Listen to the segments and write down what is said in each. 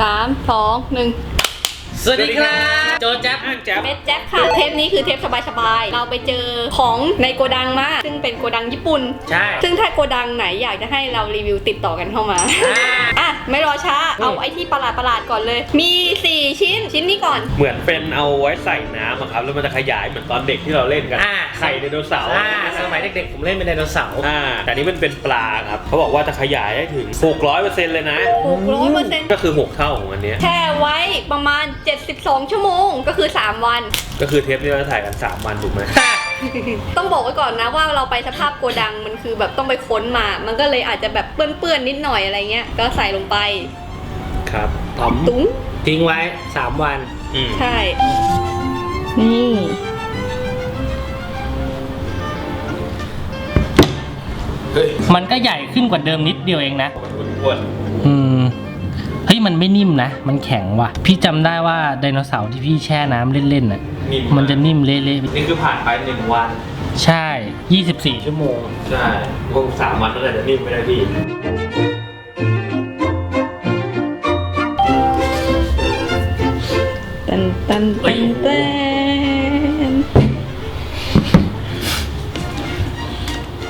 สามสองหนึ่ง สวัสดีครับ โจแจ๊บอ้างแจ๊บ เม็ดแจ็คค่ะ เทปนี้คือเทปสบายๆ เราไปเจอของในโกดังมา ซึ่งเป็นโกดังญี่ปุ่น ใช่ ซึ่งถ้าโกดังไหนอยากจะให้เรารีวิวติดต่อกันเข้ามาอ่าอะ ไม่รอช้า เอาไอ้ที่ประหลาดประหลาดๆก่อนเลย มี 4 ชิ้น ชิ้นนี้ก่อน เหมือนเป็นเอาไว้ใส่น้ำอะครับ แล้วมันจะขยายเหมือนตอนเด็กที่เราเล่นกันอ่า ไข่ไดโนเสาร์อ่าสมัยเด็กๆ ผมเล่นเป็นไดโนเสาร์อ่าแต่นี่มันเป็นปลาครับ เขาบอกว่าจะขยายได้ถึง 600%เลยนะ 600เปอร์เซ็นต์ก็คือ 6 เท่าของอันเนี้ยแช่ไว้ประมาณ 72 ชั่วโมงก็คือ 3 วัน ก็คือเทปที่เราถ่ายกัน 3 วันถูกไหม ต้องบอกไว้ก่อนนะว่าเราไปสภาพโกดังมันคือแบบต้องไปค้นมา มันก็เลยอาจจะแบบเปื้อนๆนิดหน่อยอะไรเงี้ย ก็ใส่ลงไปครับต๋อมตุ้งทิ้งไว้ 3 วัน อืมใช่ นี่ เฮ้ยมันก็ใหญ่ขึ้นกว่าเดิมนิดเดียวเองนะ มันอ้วนอืม เฮ้ยมันไม่นิ่มนะ มันแข็งว่ะ พี่จำได้ว่าไดโนเสาร์ที่พี่แช่น้ำเล่นๆน่ะๆนิ่มมันจะนิ่มเละนี่คือผ่านไปหนึ่งวัน ๆ ใช่ 24 ชั่วโมง ใช่คงสามวันนั่นแหละจะนิ่มไม่ได้พี่ ตันตันตันตัน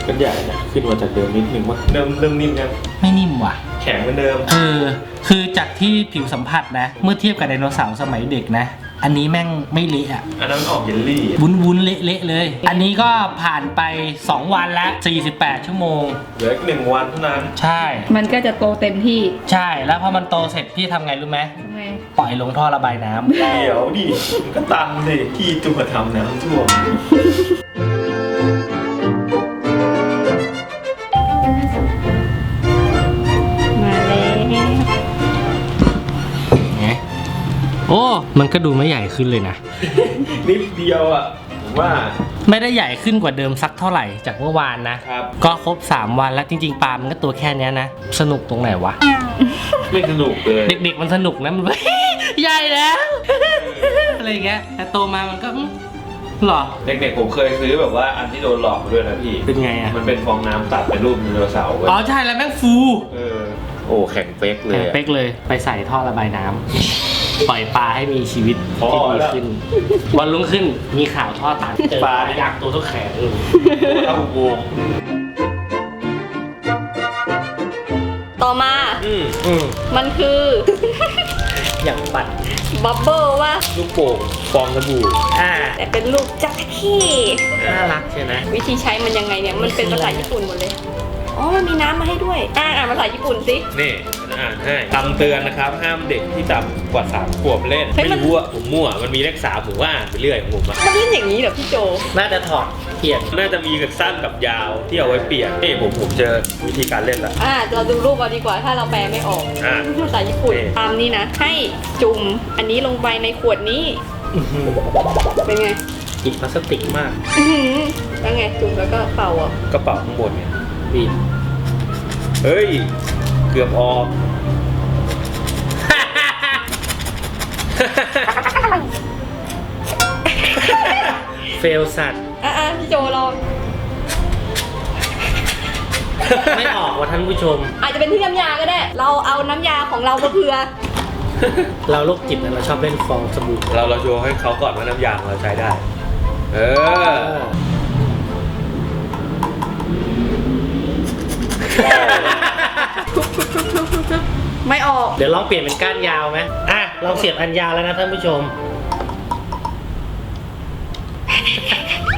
ก็ใหญ่นะขึ้นมาจากเดิมนิดนึงว่าเริ่มเริ่มนิ่มยังไม่นิ่มว่ะแข็งเหมือนเดิม เออ คือจากที่ผิวสัมผัสนะ เมื่อเทียบกับไดโนเสาร์สมัยเด็กนะ อันนี้แม่งไม่เละอะอันนั้นออกเยลลี่วุ้นวุ้นๆเละๆเลย อันนี้ก็ผ่านไป 2 วันละ 48 ชั่วโมง เหลืออีกหนึ่งวันเท่านั้น ใช่ มันก็จะโตเต็มที่ใช่ แล้วพอมันโตเสร็จพี่ทำไงรู้ไหม ทำไงปล่อยลงท่อระบายน้ำ เดี๋ยวดิมันก็ตันสิที่ตัวทำน้ำท่วม โอ้ มันก็ดูไม่ใหญ่ขึ้นเลยนะ นิดเดียวอะผมว่า ไม่ได้ใหญ่ขึ้นกว่าเดิมสักเท่าไหร่จากเมื่อวานนะ ครับ ก็ครบ 3 วันแล้วจริง ๆ ปลามันก็ตัวแค่เนี้ยนะ สนุกตรงไหนวะ ไม่สนุกเลย เด็กๆมันสนุกนะมัน ใหญ่แล้ว อะไรอย่างเงี้ย แต่โตมามันก็อืมหรอ เด็กๆผมเคยซื้อแบบว่าอันที่โดนหลอกมาด้วยนะพี่ เป็นไงอะมันเป็นฟองน้ำตัดเป็นรูปไดโนเสาร์เว้ยอ๋อใช่แล้วแม่งฟู เออ โอ้แข็งเป๊กเลยแข็งอะเป๊กเลยไปใส่ท่อระบายน้ำ ปล่อยปลาให้มีชีวิตพอที่ดีแล้วขึ้น วันรุ่งขึ้นมีข่าวท่อตันเจอปลายักษ์ตัวเท่าแขนเลยเข้าอุโมงค์ต่อมา อืมอืมมันคือ อย่างปัดบับเบิ้ลว่าลูกโป่งฟองสบู่อ่าแต่เป็นรูปจักรขี้น่ารักใช่ไหมวิธีใช้มันยังไงเนี่ย มันเป็นภาษาญี่ปุ่นหมดเลย อ๋อ มันมีน้ำมาให้ด้วย อ่านอ่านภาษาญี่ปุ่นสิ นี่ อ่านให้คำเตือนนะครับห้ามเด็กที่ต่ำกว่าสามขวบเล่น เฮ้ยไม่มัน รู้อะผมมั่วมันมีเลขสามผมว่าอ่านไปเรื่อยของผมอะมันเล่นอย่างนี้เหรอพี่โจ น่าจะถอดเปลี่ยนน่าจะมีกับสั้นกับยาวที่เอาไว้เปลี่ยนนี่ผมผมเจอวิธีการเล่นละ อ่าเราดูรูปเอาดีกว่าถ้าเราแปลไม่ออกอ่าภาษาญี่ปุ่นนี่ตามนี้นะ ให้จุ่มอันนี้ลงไปในขวดนี้ เป็นไงจิบพลาสติกมากอื้อหือแล้วไงจุ่มแล้วก็เป่าอะกระเป๋าข้างบนเนี่ยบีบเฮ้ยเกือบออก เฟลสัตว์ อะอะพี่โจลองไม่ออกว่ะท่านผู้ชม อาจจะเป็นที่น้ำยาก็ได้ เราเอาน้ำยาของเรามาเผื่อเราโรคจิตนะเราชอบเล่นฟองสบู่เราเราโชว์ให้เขาก่อนว่าน้ำยางเราใช้ได้ เออ ไม่ออก เดี๋ยวลองเปลี่ยนเป็นก้านยาวไหมอะลองเสียบอันยาวแล้วนะท่านผู้ชม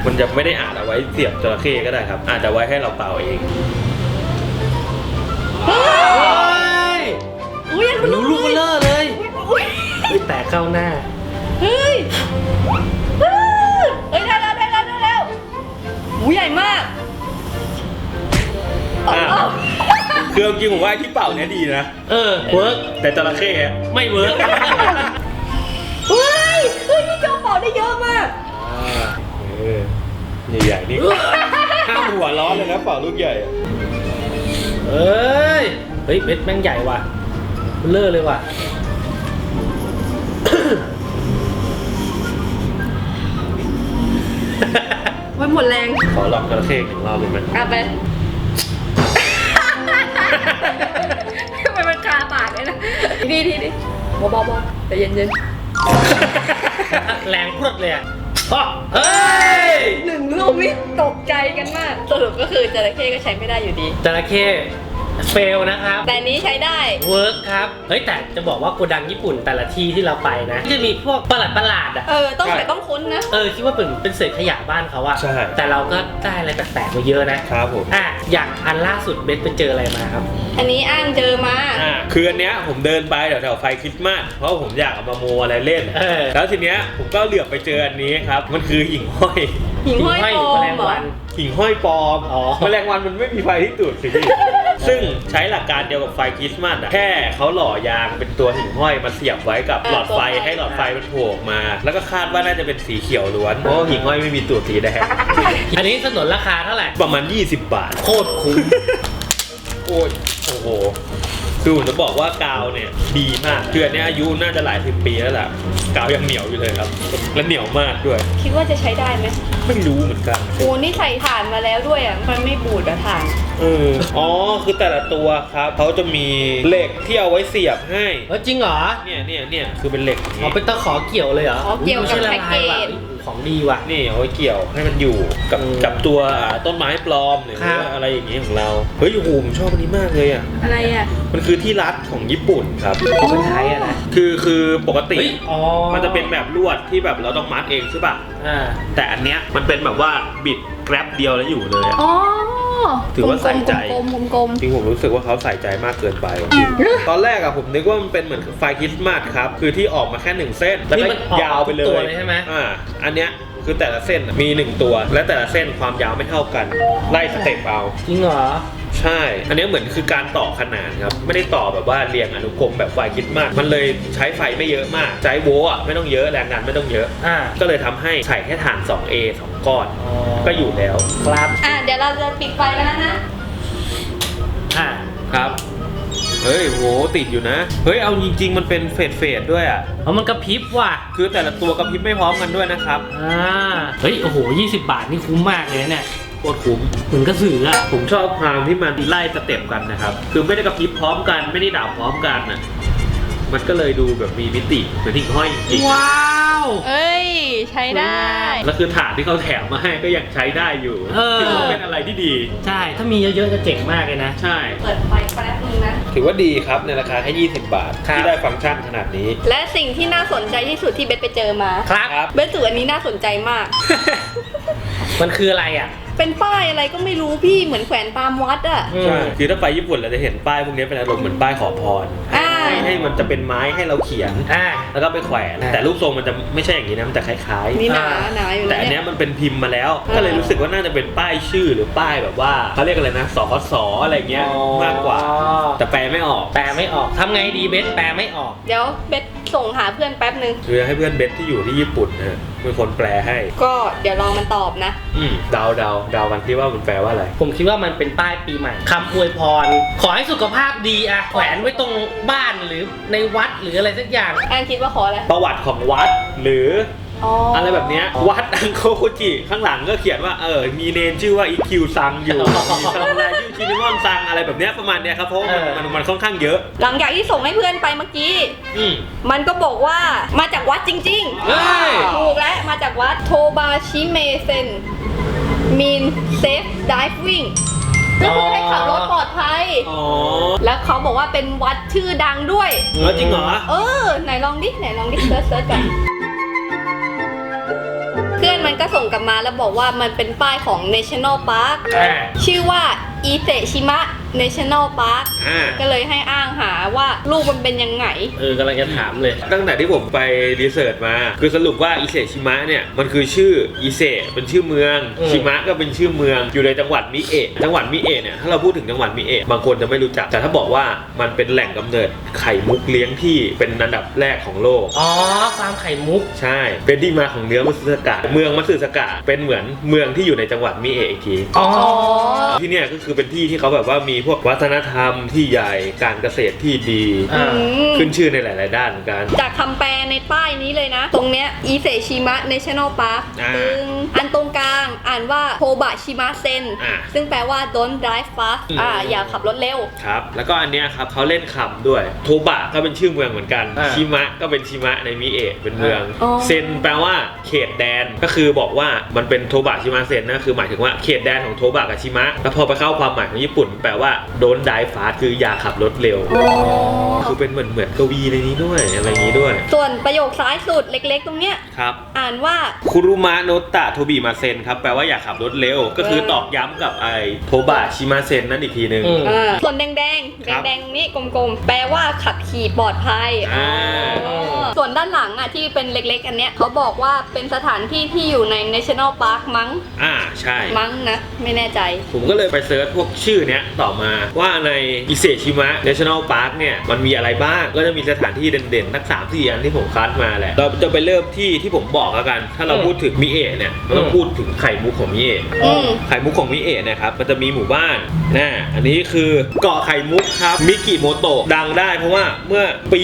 มันจะไม่ได้อ่านเอาไว้เสียบจระเข้ก็ได้ครับ อาจจะไว้ให้เราเป่าเองเฮ้ยอุ้ยยังรู้ลูกเบลอเลยอุ้ยเฮ้ยแต่เข้าหน้า เฮ้ยเฮ้ยเฮ้ยได้แล้วได้แล้วได้แล้วอุ้ยใหญ่มากเอาอ้าวเอา คือจริงๆผมว่าไอ้ที่เป่าเนี้ยดีนะ เออเวิร์กแต่จระเข้อะไม่เวิร์กเฮ้ยเฮ้ยพี่โจเป่าได้เยอะมาก เออใหญ่ๆนี่ห้ามหัวร้อนเลยนะเป่าลูกใหญ่อะเอ้ย เฮ้ยเม็ดแม่งใหญ่ว่ะเบลอเลยว่ะไว้หมดแรง ขอลองจระเข้อีกหนึ่งรอบเลยไหมอะไป ทำไมมันคาปากเลยนะดีดีดีเบาๆใจเย็นแรงพรวดเลยอะอ้อเฮ้ยๆหนึ่งลูกนี่ตกใจกันมาก สรุปก็คือจระเข้ก็ใช้ไม่ได้อยู่ดี จระเข้ เฟลนะครับ แต่อันนี้ใช้ได้ เวิร์กครับ เฮ้ยแต่จะบอกว่าโกดังญี่ปุ่นแต่ละที่ที่เราไปนะจะมีพวกประหลาดประหลาดๆอะ เออ ต้องแต่ต้องค้นนะ เออ คิดว่าเป็นเป็นเศษขยะบ้านเขาอะใช่ แต่เราก็ได้อะไรแปลกๆมาเยอะนะ ครับผม อะ อย่างอันล่าสุดเบสไปเจออะไรมาครับ อันนี้อ้างเจอมา อ่าคืออันเนี้ยผมเดินไปแถวๆไฟคริสต์มาสเพราะผมอยากเอามาโมอะไรเล่น เออ แล้วทีเนี้ยผมก็เหลือบไปเจออันนี้ครับ มันคือหิ่งห้อย หิ่งห้อยหิ่งห้อยปลอแมลมงเหรอวัน หิ่งห้อยปลอมอ๋อ แมลงวันมันไม่มีไฟที่ตูดสิพี่ ซึ่งใช้หลักการเดียวกับไฟคริสต์มาสอะแค่เขาหล่อยางเป็นตัวหิ่งห้อยมาเสียบไว้กับหลอดไฟให้หลอดไฟมันโผล่ออกมา แล้วก็คาดว่าน่าจะเป็นสีเขียวล้วน เพราะว่าหิ่งห้อยไม่มีตูดสีแดง อันนี้สนนราคาเท่าไหร่ ประมาณ 20 บาท โคตรคุ้ม โอ้ยโอ้โห คือผมจะบอกว่ากาวเนี่ยดีมากคืออันเนี้ยอายุน่าจะหลายสิบปีแล้วล่ะกาวยังเหนียวอยู่เลยครับ และเหนียวมากด้วย คิดว่าจะใช้ได้ไหมไม่รู้เหมือนกันโอ้นี่ใส่ถ่านมาแล้วด้วยอะ มันไม่บูดอะถ่าน เอออ๋อคือแต่ละตัวครับเขาจะมีเหล็กที่เอาไว้เสียบให้เฮ้ยจริงเหรอเนี่ยเนี่ยเนี่ยคือเป็นเหล็กอย่างเอานี้เป็นตะขอเกี่ยวเลยเหรอขอเกี่ยวกับไม่ใช่ละลาแพ็กเกจว่ะ ของดีว่ะ นี่เอาไว้เกี่ยวให้มันอยู่กับอืมกับตัวอ่าต้นไม้ปลอมหรือครับ อะไรอย่างนี้ของเรา เฮ้ยโอ้โหผมชอบอันนี้มากเลยอะ อะไรอะ มันคือที่รัดของญี่ปุ่นครับคนไทยอะนะคือคือปกติเฮ้ยอ๋อมันจะเป็นแบบลวดที่แบบเราต้องมัดเองใช่ป่ะ อ่าแต่อันเนี้ยมันเป็นแบบว่าบิดแกร็บเดียวแล้วอยู่เลยอะอ๋อ ถือว่าใส่ใจกลมๆกลมจริงผมรู้สึกว่าเขาใส่ใจมากเกินไป ตอนแรกอะผมนึกว่ามันเป็นเหมือนไฟคริสต์มาสครับ คือที่ออกมาแค่หนึ่งเส้น แล้วนี่ก็มันออกยาวไปเลทุกตัวยเลยใช่ไหม อ่า อันเนี้ยคือแต่ละเส้นอะมีหนึ่งตัว และแต่ละเส้นความยาวไม่เท่ากัน ไล่สเต็ปเอา จริงเหรอ ใช่ อันเนี้ยเหมือนคือการต่อขนานครับ ไม่ได้ต่อแบบว่าเรียงอนุกรมแบบไฟคริสต์มาสมันเลยใช้ไฟไม่เยอะมาก ใช้โวลต์อะไม่ต้องเยอะ แรงดันไม่ต้องเยอะ อ่าก็เลยทำให้ใส่แค่ฐาน 2A 2 ก้อนอ๋อก็อยู่แล้ว ครับๆอะเดี๋ยวเราจะปิดไฟกันแล้วนะ อ่าครับ เฮ้ยโหติดอยู่นะ เฮ้ย เอาจริง ๆ มันเป็นเฟดเฟดๆด้วยอะเพราะมันกระพริบว่ะคือแต่ละตัวกระพริบไม่พร้อมกันด้วยนะครับ อ่าเฮ้ยโอ้โห20 บาทนี่คุ้มมากเลยเนี่ย โคตรคุ้มเหมือนกระสืออะผมชอบความที่มันไล่สเต็ปกันนะครับ คือไม่ได้กระพริบพร้อมกันไม่ได้ดับพร้อมกันอะมันก็เลยดูแบบมีมิติเหมือนหิ่งห้อยจริงว้าวเอ้ย ใช้ได้ๆแล้วคือฐานที่เขาแถมมาให้ก็ยังใช้ได้อยู่เออ ถือว่าเป็นอะไรที่ดี ใช่ ถ้ามีเยอะๆจะเจ๋งมากเลยนะ ใช่ เปิดไฟแป๊บนึงนะ ถือว่าดีครับ ในราคาแค่20 บาท ครับ ที่ได้ฟังก์ชันขนาดนี้ และสิ่งที่น่าสนใจที่สุดที่เบสไปเจอมา ครับครับเบสถืออันนี้น่าสนใจมาก มันคืออะไรอะ เป็นป้ายอะไรก็ไม่รู้พี่เหมือนแขวนตามวัดอะใช่ คือถ้าไปญี่ปุ่นเราจะเห็นป้ายพวกนี้เป็นอารมณ์เหมือนป้ายขอพร อ่า ให้ให้มันจะเป็นไม้ให้เราเขียน อ่า แล้วก็ไปแขวน อ่าแต่รูปทรงมันจะไม่ใช่อย่างนี้นะมันจะคล้ายนี่หนาอ่าหนาอยู่ๆ แต่แล้วอันเนี่เนี้ยยมันเป็นพิมพ์มาแล้วอ่าก็เลยรู้สึกว่าน่าจะเป็นป้ายชื่อหรือป้ายแบบว่าเขาเรียกอะไรนะสคสอะไรเงี้ยมากกว่า แต่แปลไม่ออกแปลไม่ออกทำไงดีเบสแปลไม่ออก เดี๋ยวเบสส่งหาเพื่อนแป๊บนึง คือให้เพื่อนเบสที่อยู่ที่ญี่ปุ่นนะเป็นคนแปลให้ ก็เดี๋ยวลองมันตอบนะ อืมเดาเดาเดากันที่ว่ามันแปลว่าอะไร ผมคิดว่ามันเป็นป้ายปีใหม่คำอวยพร ขอให้สุขภาพดีอะแขวนไว้ตรงบ้านหรือในวัดหรืออะไรสักอย่าง อันคิดว่าขออะไรประวัติของวัดหรืออ๋อออะไรแบบเนี้ยวัดอังโคคุจิข้างหลังก็เขียนว่าเออมีเนมชื่อว่าอีคิวซังอยู่มีซามูไรชื่อชินิมอนซังอะไรแบบเนี้ยประมาณเนี้ยครับเพราะว่ามันเออมันมันค่อนข้างเยอะ หลังจากที่ส่งให้เพื่อนไปเมื่อกี้อืมมันก็บอกว่ามาจากวัดจริงเฮ้ยๆถูกแล้วมาจากวัดโทบาชิเมเซนมีนเซฟดิฟวิ่ง ก็คือให้ขับรถปลอดภัย อ๋อแล้วเขาบอกว่าเป็นวัดชื่อดังด้วย แล้วจริงเหรอ เออ ไหนลองดิ ไหนลองดิเซิร์ชเซิร์ชกัน เพื่อนมันก็ส่งกลับมาแล้วบอกว่ามันเป็นป้ายของ National Park อ่าชื่อว่าอิเซชิมะ National Park อ่า ก็เลยให้อ้างหาว่าลูกมันเป็นยังไง เออกำลังจะถามเลย ตั้งแต่ที่ผมไปรีเสิร์ชมา คือสรุปว่าอิเซชิมะเนี่ย มันคือชื่ออิเซเป็นชื่อเมือง อืม ชิมะก็เป็นชื่อเมือง อยู่ในจังหวัดมิเอะจังหวัดมิเอะเนี่ย ถ้าเราพูดถึงจังหวัดมิเอะบางคนจะไม่รู้จัก แต่ถ้าบอกว่ามันเป็นแหล่งกำเนิดไข่มุกเลี้ยงที่เป็นอันดับแรกของโลก อ๋อฟาร์มไข่มุก ใช่ เป็นที่มาของเนื้อมัตสึสกะ เมืองมัตสึสกะ เป็นเหมือนเมืองที่อยู่ในจังหวัดมิเอะอีกที อ๋ออ๋อที่เนี่ยก็คือเป็นที่ที่เขาแบบว่ามีพวกวัฒนธรรมที่ใหญ่การเกษตรที่ดี อ่า อืมขึ้นชื่อในหลาย ๆ ด้านเหมือนกัน จากคำแปลในป้ายนี้เลยนะ ตรงเนี้ยอีเซชิมะเนชั่นแนลพาร์คอ่าซึ่งอันตรงกลางอ่านว่าโทบะชิมะเซนอ่าซึ่งแปลว่า don't drive fast อ่าอย่าขับรถเร็ว ครับ แล้วก็อันเนี้ยครับเขาเล่นคำด้วย โทบะก็เป็นชื่อเมืองเหมือนกัน อ่าชิมะก็เป็นชิมะในมิเอะเป็นเมือง อ๋อ เซนแปลว่าเขตแดน ก็คือบอกว่ามันเป็นโทบะชิมะเซนนะคือหมายถึงว่าเขตแดนของโทบะกับชิมะ แล้วพอไปเข้าความหมายของญี่ปุ่น แปลว่าโดนไดฟาสคืออย่าขับรถเร็ว คือเป็นเหมือนเหมือนกวีในนี้ด้วยอะไรอย่างนี้ด้วย ส่วนประโยคซ้ายสุดเล็กๆ ตรงเนี้ย ครับ อ่านว่าคุรุมะโนตะโทบิมาเซนครับ แปลว่าอย่าขับรถเร็ว ก็คือตอกย้ำกับไอโทบะชิมะเซนนั่นอีกทีหนึ่ง อืม อ่าส่วนแดงครับๆแดงๆนี่กลมๆ แปลว่าขับขี่ปลอดภัยอ่า อ๋อส่วนด้านหลังอะที่เป็นเล็กๆ อันเนี้ยเขาบอกว่าเป็นสถานที่ที่อยู่ใน National Park มั้ง อ่าใช่ มั้งนะ ไม่แน่ใจ ผมก็เลยไปเซิร์ชพวกชื่อเนี้ยต่อมาว่าในอิเซชิมะ National Park เนี่ยมันมีอะไรบ้าง ก็จะมีสถานที่เด่นๆทั้งสามสี่อันที่ผมคัดมาแหละ เราจะไปเริ่มที่ที่ผมบอกแล้วกัน ถ้าเราอืมพูดถึงมิเอะเนี่ยเราต้องอืมพูดถึงไข่มุกของมิเอะอืม ไข่มุกของมิเอะเนะครับมันจะมีหมู่บ้านนะอันนี้คือเกาะไข่มุกครับมิกิโมโตะดังได้เพราะว่าเมื่อปี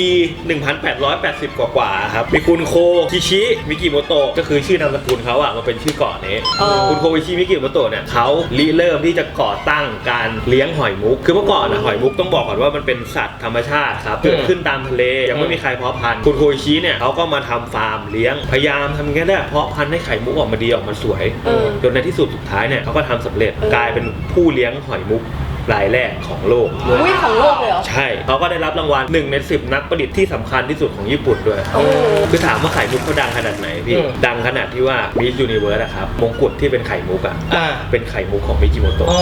1880 กว่าๆครับมีคุณโคคิชิมิกิโมโตะก็คือชื่อนามสกุลเขาอะมาเป็นชื่อเกาะนี้อ๋อ คุณโคคิชิมิกิโมโตะเนี่ยเขาริเริ่มที่จะก่อตั้งการเลี้ยงหอยมุก คือเมื่อก่อนนะหอยมุกต้องบอกก่อนว่ามันเป็นสัตว์ธรรมชาติครับเกิดขึ้นตามทะเลยังไม่มีใครเพาะพันธุ์คุณโคคิชิเนี่ยเขาก็มาทำฟาร์มเลี้ยงพยายามทำอย่างนี้ได้เพาะพันธุ์ให้ไข่มุกออกมาดีออกมาสวยเออจนในที่สุดสุดท้ายเนี่ยเขาก็ทำสำเร็จเออกลายเป็นผู้เลี้ยงหอยมุก รายแรกของโลกอุ้ยของโลกเลยเหรอ ใช่ เขาก็ได้รับรางวัล1ใน10 นักประดิษฐ์ที่สำคัญที่สุดของญี่ปุ่นด้วยโอ้คือถามว่าไข่มุกเขาดังขนาดไหนพี่ อืม ดังขนาดที่ว่ามิสยูนิเวิร์สอะครับมงกุฎที่เป็นไข่มุกอะอ่าเป็นไข่มุกของมิจิโมโตะ อ๋อ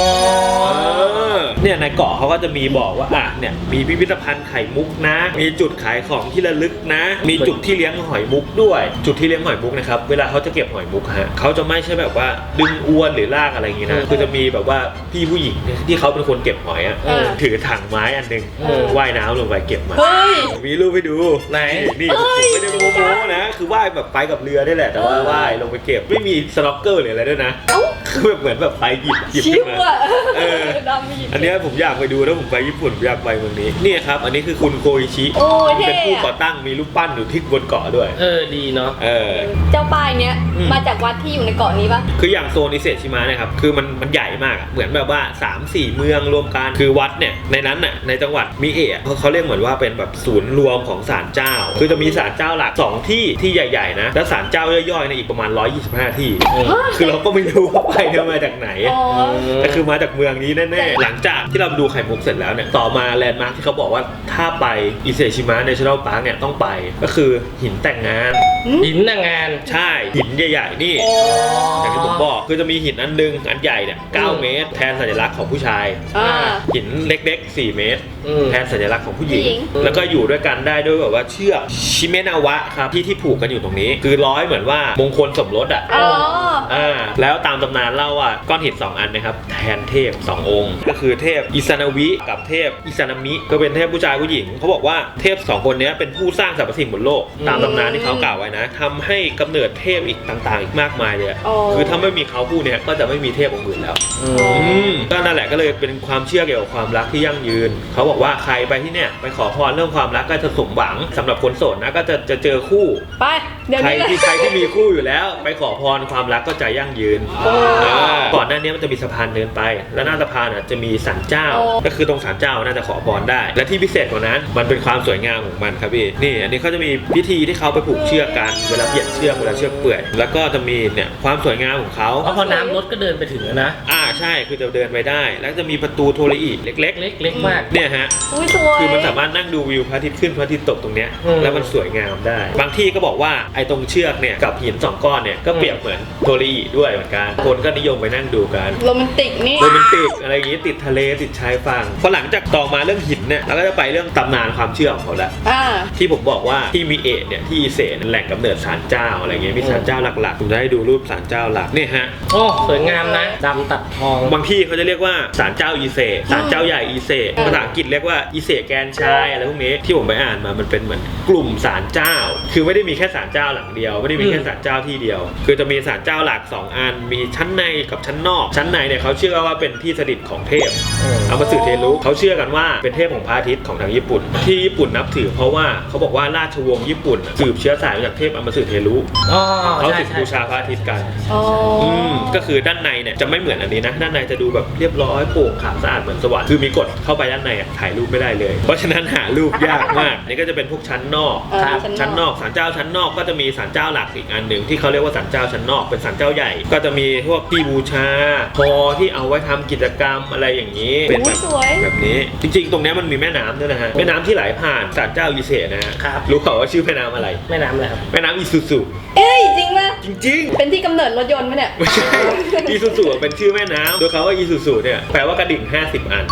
เนี่ยในเกาะเขาก็จะมีบอกว่าอะเนี่ยมีพิพิธภัณฑ์ไข่มุกนะ มีจุดขายของที่ระลึกนะ มีจุดที่เลี้ยงหอยมุกด้วย จุดที่เลี้ยงหอยมุกนะครับเวลาเขาจะเก็บหอยมุกฮะเขาจะไม่ใช่แบบว่าดึงอวนหรือลากอะไรอย่างงี้นะคือจะมีแบบว่าพี่ผู้หญิงเนี่ยที่เขาเป็นคนเก็บหอยอะเออ ถือถังไม้อันหนึงเออ ว่ายน้ำลงไปเก็บมาเฮ้ย มีรูปให้ดูไหน นี่ผมไม่ได้โม้โม้นะ คือว่ายแบบไปกับเรือได้แหละ แต่ว่าเออว่ายลงไปเก็บไม่มีสโนว์เกอร์หรืออะไรด้วยนะเอ้าคือแบบเหมือนแบบไปหยิบหยิบชิขึ้วนมาอะเออ ดำมีอันเนี้ยผมอยากไปดูแล้วผมไปญี่ปุ่นผมอยากไปเมืองนี้นี่ครับ อันนี้คือคุณโคอิชิโอ้ยเท่เป็นผู้ก่ออะตั้งมีรูปปั้นอยู่ที่บนเกาะด้วย เออดีเนาะ เออ เจ้าป้ายเนี้ย อืม มาจากวัดที่อยู่ในเกาะนี้ปะ คืออย่างโซนอิเซชิมะเนะครับ คือมันมันใหญ่มากอะเหมือนแบบว่า 3 4 เมืองรวมกันคือวัดเนี่ยในนั้นน่ะในจังหวัดมิเอะเขาเขาเรียกเหมือนว่าเป็นแบบศูนย์รวมของศาลเจ้า คือจะมีศาลเจ้าหลัก 2 ที่ที่ใหญ่ๆนะแล้วศาลเจ้าย่อยๆในยอีกประมาณ 125 ที่ คือเราก็ไม่รู้ว่าไปเนี่ยมาจากไหนอ๋อแต่คือมาจากเมืองนี้แน่ๆหลังจากที่เราดูไข่มุกเสร็จแล้วเนี่ยต่อมาแลนด์มาร์คที่เขาบอกว่าถ้าไปอิเซชิมะเนชั่นแนลพาร์คเนี่ยต้องไปก็คือหินแต่งงาน หินน่ะงาน ใช่หินใหญ่ๆนี่อ๋ออย่างที่ผมบอกคือจะมีหินอันหนึงอันใหญ่เนี่ยอืม9เมตร แทนสัญลักษณ์ของผู้ชายอ่าหินเล็กๆ 4 เมตร อืม แทนสัญลักษณ์ของผู้หญิง ผู้หญิง แล้วก็อยู่ด้วยกันได้ด้วยแบบว่าเชือกชิเมนาวะครับที่ที่ผูกกันอยู่ตรงนี้ คือร้อยเหมือนว่ามงคลสมรสอะ อ๋อ อ่าแล้วตามตำนานเล่าว่าก้อนหินสองอันนะครับ แทนเทพสององค์ ก็คือเทพอิซานาวิกับเทพอิซานามิก็เป็นเทพผู้ชายผู้หญิงเขาบอกว่าเทพสองคนเนี้ยเป็นผู้สร้างสรรพสิ่งบนโลก ตามตำนานที่เขากล่าวไว้นะทำให้กำเนิดเทพอีกต่างๆ อีกมากมายเลยอะอ๋อ คือถ้าไม่มีเขาผู้เนี้ยก็จะไม่มีเทพองค์อื่นแล้ว อือ๋อมอืมก็นั่นแหละก็เลยเป็นความเชื่อเกี่ยวกับความรักที่ยั่งยืน เขาบอกว่าใครไปที่เนี่ยไปขอพรเรื่องความรักก็จะสมหวังสำหรับคนโสดนะก็จะจะเจอคู่ไป เดี๋ยวใครนี้เลย ที่ใครที่มีคู่อยู่แล้ว ไปขอพรความรักก็จะยั่งยืนโอ้อ่าก่อนหน้านี้มันจะมีสะพานเดินไป แล้วหน้าสะพานน่ะจะมีศาลเจ้า โอ้ ก็คือตรงศาลเจ้าน่าจะขอพรได้ และที่พิเศษกว่านั้นมันเป็นความสวยงามของมันครับพี่นี่ อันนี้เขาจะมีพิธีที่เขาไปผูกเชือกกันเวลาเปลี่ยนเชือกเวลาเชือกเปื่อยแล้วก็จะมีเนี่ยความสวยงามของเขา เพราะพอน้ำลดก็เดินไปถึงแล้วนะ อ่า ใช่คือจะเดินไปได้ แล้วจะมีประตูโทรอีเล็กเล็กเล็กมากๆเนี่ยฮะ อุ้ยสวยคือมันสามารถนั่งดูวิวพระอาทิตย์ขึ้นพระอาทิตย์ตกตรงเนี้ยอืมแล้วมันสวยงามได้ บางที่ก็บอกว่าไอ้ตรงเชือกเนี่ยกับหินสองก้อนเนี่ยก็เปรียบเหมือนโทรีด้วยเหมือนกันคนก็นิยมไปนั่งดูกัน โรแมนติกนี่ โรแมนติกอะไรอย่างงี้ติดทะเลติดชายฝั่งพอหลังจากต่อมาเรื่องหินเนี่ยเราก็จะไปเรื่องตำนานความเชื่อของเขาละอ่า ที่ผมบอกว่าที่มีเอะเนี่ยที่อิเซนแหล่งกำเนิดศาลเจ้าอะไรเงี้ยมีศาลเจ้าหลักๆผมจะให้ดูรูปศาลเจ้าหลักนี่ฮะ โอ้ สวยงามนะดำตัดทอง บางที่เขาจะเรียกว่าศาลเจ้าอีเสศาลเจ้าใหญ่อีเสภาษาอังกฤษเรียกว่าอีเสแกนชายอะไรพวกนี้ที่ผมไปอ่านมามันเป็นเหมือนกลุ่มศาลเจ้า คือไม่ได้มีแค่ศาลเจ้าหลังเดียว ไม่ได้มีแค่ศาลเจ้าที่เดียว คือจะมีศาลเจ้าหลักสองอัน มีชั้นในกับชั้นนอก ชั้นในเนี่ยเขาเชื่อว่าเป็นที่สถิตของเทพเอออามาสึเทรุเขาเชื่อกันว่าเป็นเทพของพระอาทิตย์ของทางญี่ปุ่น ที่ญี่ปุ่นนับถือเพราะว่าเขาบอกว่าราชวงศ์ญี่ปุ่นสืบเชื้อสายมาจากเทพอามาสึเทรุอ๋อเขาใช่ถึงใช่บูชาพระอาทิตย์กันอ๋อออืมก็คือด้านในเนี่ยจะไม่เหมือนอันนี้นะด้านในจะดูแบบเรียบร้อยโปร่งขาวสะอาดเหมือนสวรรค์คือมีกฎเข้าไปด้านในอะถ่ายรูปไม่ได้เลย เพราะฉะนั้นหารูปยากมากนี่ก็จะเป็นพวกชั้นนอกเออครับชั้ชั้นนนนออกกศาลเจ้าชั้นนอกก็จะมีศาลเจ้าหลักอีกอันหนึ่งที่เขาเรียกว่าศาลเจ้าชั้นนอกเป็นศาลเจ้าใหญ่ ก็จะมีพวกที่บูชาพอที่เอาไว้ทำกิจกรรมอะไรอย่างนี้เป็นแบอุ้ยบ สวย แบบนี้จริงๆ ตรงเนี้ยมันมีแม่น้ำด้วยนะฮะแม่น้ำที่ไหลผ่านศาลเจ้าอีเสนะฮะครับ รู้เปล่าว่าชื่อแม่น้ำอะไร แม่น้ำเลยครับ แม่น้ำอีซูซูเอ้ยจริงป่ะจริงๆ เป็นที่กำเนิดรถยนต์ไหมเนี่ย ไม่ใช่ อีซูซูเป็นชื่อแม่น้ำโดยเขาว่าอีซูซูเนี่ยแปลว่ากระดิ่ง 50 อัน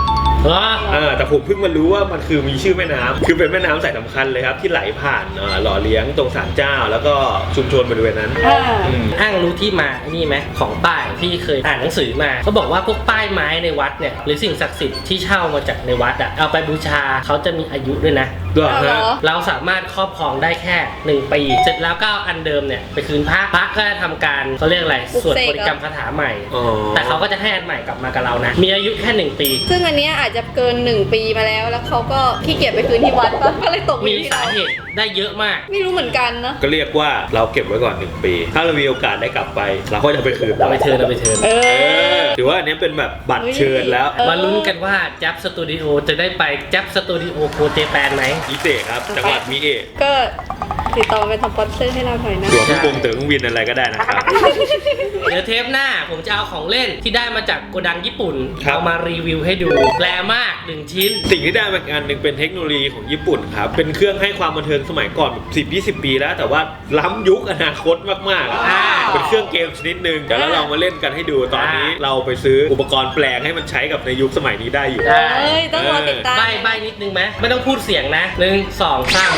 เหรออ่าแต่ผมเพิ่งมารู้ว่ามันคือมีชื่อแม่น้ำคือเป็นแม่น้ำสายสำคัญเลยครับ ที่ไหลผ่านเอ่อหล่อเลี้ยงตรงศาลเจ้า แล้วก็ชุมชนบริเวณนั้นอ่าอื ม อ้างรู้ที่มาไอ้นี่ไหมของป้ายพี่เคยอ่านหนังสือมาเขาบอกว่าพวกป้ายไม้ในวัดเนี่ยหรือสิ่งศักดิ์สิทธิ์ที่เช่ามาจากในวัดอะเอาไปบูชาเขาจะมีอายุด้วยนะ เหรอเอาเหรฮะอเราสามารถครอบครองได้แค่ 1 ปี เสร็จแล้วก็เอาอันเดิมเนี่ยไปคืนพระพระก็จะทำการเขาเรียกอะไรปลุกสวดเสก บริกรรมคาถาใหม่ อ๋อ แต่เขาก็จะให้อันใหม่กลับมากับเรานะ มีอายุแค่ 1 ปี ซึ่งอันเนี้ยอาจจะเกินหนึ่งปีมาแล้ว แล้วเขาก็ขี้เกียจไปคืนที่วัดปะก็เลยตกมามีอยู่ที่สาเราเหตุได้เยอะมาก ไม่รู้เหมือนกันเนอะก็เรียกว่าเราเก็บไว้ก่อน 1 ปี ถ้าเรามีโอกาสได้กลับไป เราก็จะไปคืนเอาไปเทิร์นเอาไปเทิร์นเอเออ อถือว่าอันนี้เป็นแบบบัตรเฮ้ยเชิญแล้วเออ มาลุ้นกันว่าจับสตูดิโอจะได้ไปจับสตูดิโอโคเจแปนไหมอีเสครับจังหวัดมิเอะก็ ติดต่อไปทำสปอนเซอร์ให้เราหน่อยนะ ตัวเครื่องบินเต๋อเครื่องบินอะไรก็ได้นะครับ เดี๋ยวเทปหน้าผมจะเอาของเล่นที่ได้มาจากโกดังญี่ปุ่นครับ เอามารีวิวให้ดูแปลมากหนึ่งชิ้น สิ่งที่ได้มาอีกอันหนึ่งเป็นเทคโนโลยีของญี่ปุ่นครับ เป็นเครื่องให้ความบันเทิงสมัยก่อนแบบสิบยี่สิบปีแล้ว แต่ว่าล้ำยุคอนาคตมากๆอะว้าวเป็นเครื่องเกมชนิดหนึ่งเดี๋ยวเราลองมาเล่นกันให้ดูตอนนี้เราไปซื้ออุปกรณ์แปลงให้มันใช้กับในยุคสมัยนี้ได้อยู่ ได้ เอ้ย ต้องรอติดตาม ใบใบนิดนึงไหมไม่ต้องพูดเสียงนะหนึ่งสองสาม